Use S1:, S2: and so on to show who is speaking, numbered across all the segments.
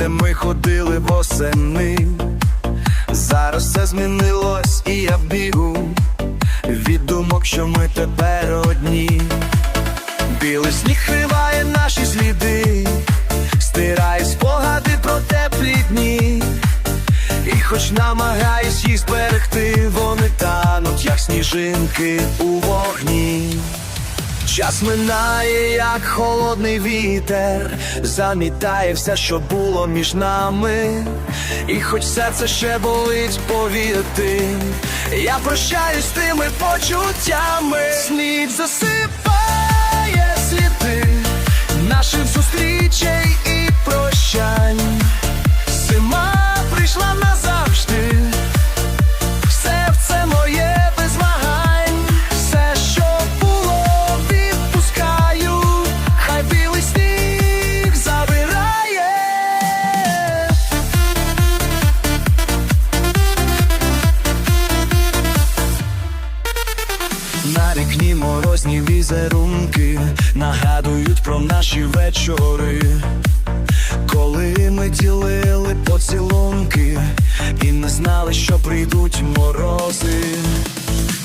S1: де ми ходили восени. Зараз все змінилось, і я бігу від думок, що ми тепер одні. Білий сніг хриває наші сліди, стирає спогади про теплі дні. І хоч намагаюсь їх зберегти, вони тануть, як сніжинки у вогні. Час минає, як холодний вітер, замітає все, що було між нами. І хоч серце ще болить повірити, я прощаюсь з тими почуттями. Сніг засипає сліди наших зустрічей і прощань. Зима прийшла назавжди. Наші вечори. Коли ми ділили поцілунки і не знали, що прийдуть морози.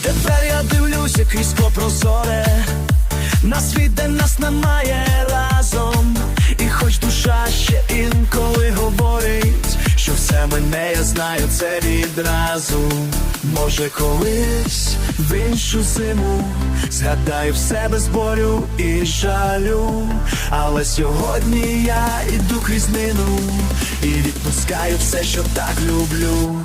S1: Тепер я дивлюся крізь прозоре на світ, де нас немає разом. І хоч душа ще інколи говорить, що все мене, я знаю це відразу. Може, колись в іншу зиму згадаю все без болю і жалю. Але сьогодні я іду крізь нину і відпускаю все, що так люблю.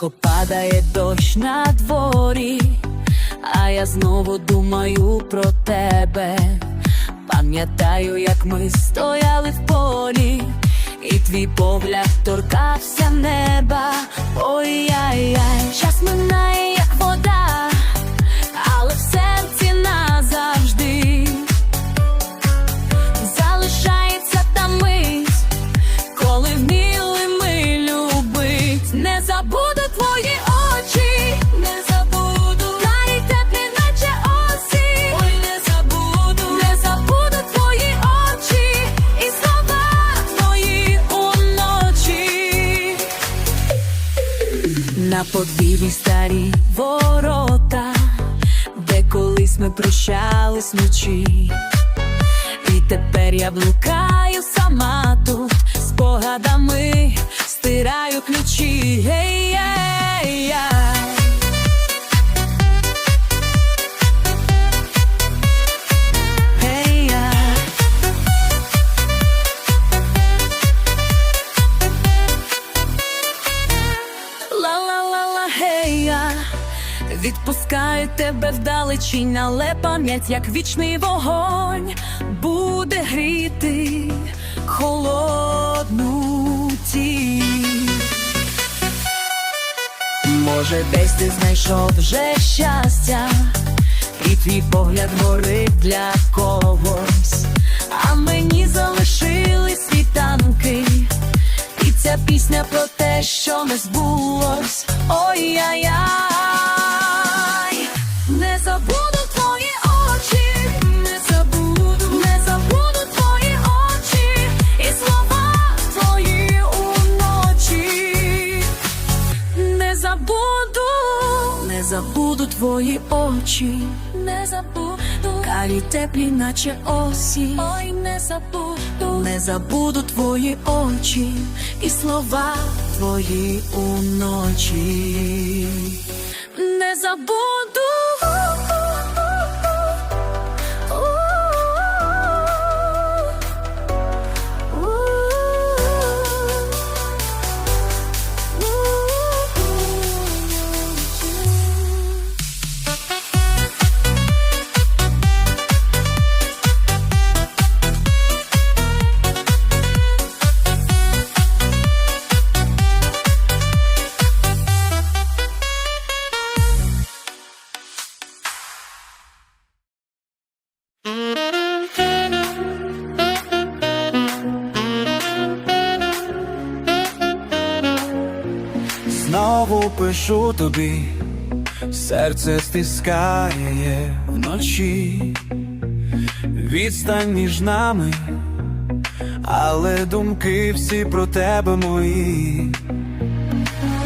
S2: Тихо падає дощ на дворі, а я знову думаю про тебе. Пам'ятаю, як ми стояли в полі, і твій погляд торкався неба. Ой-яй-яй, час минає, старі ворота, де колись ми прощались вночі. І тепер я блукаю сама тут спогадами стираю ключі. Гей, ей, я. Відпускаю тебе вдалечінь, але пам'ять, як вічний вогонь, буде гріти холодну тінь. Може, десь ти знайшов вже щастя, і твій погляд горить для когось, а мені залишили світанки і ця Пісня про те, що не збулось. Ой-яй-яй, очі, не забуду, карі теплі, наче осінь. Ой, не забуду, не забуду твої очі і слова твої уночі. Не забуду.
S1: Знову пишу тобі, серце стискає вночі, відстань між нами, але думки всі про тебе мої.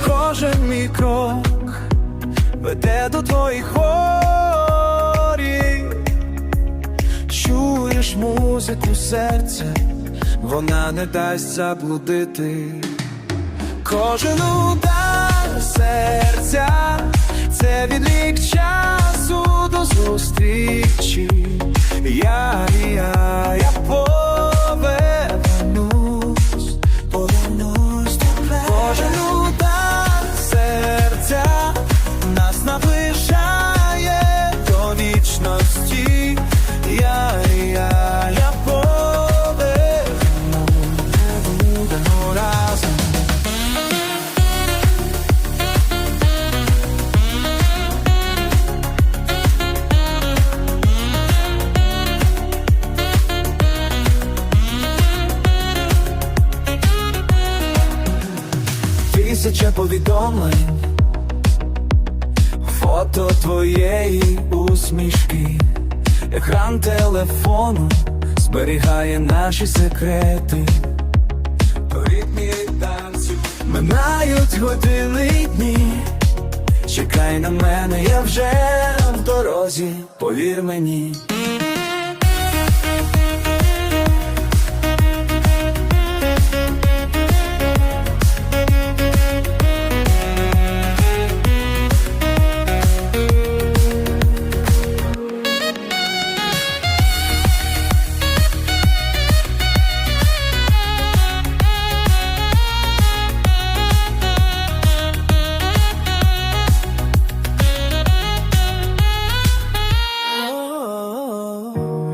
S1: Кожен мій крок веде до твоїх воріт. Чуєш музику серця, вона не дасть заблудити. Кожен удар серця, це відлік часу до зустрічі. Тисяча повідомлень, фото твоєї усмішки, екран телефону зберігає наші секрети. У ритмі танцю минають години дні. Чекай на мене, я вже в дорозі, повір мені.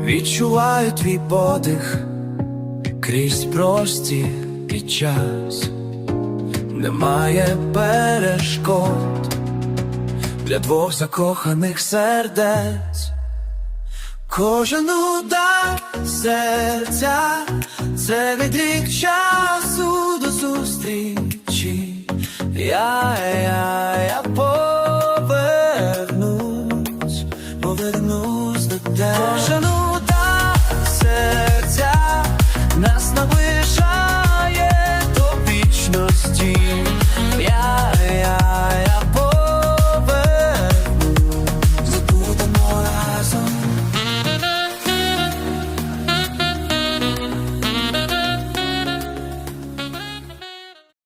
S1: Відчуваю твій подих крізь простір і час, немає перешкод для двох закоханих сердець. Кожен удар серця це відлік часу до зустрічі. Я, я,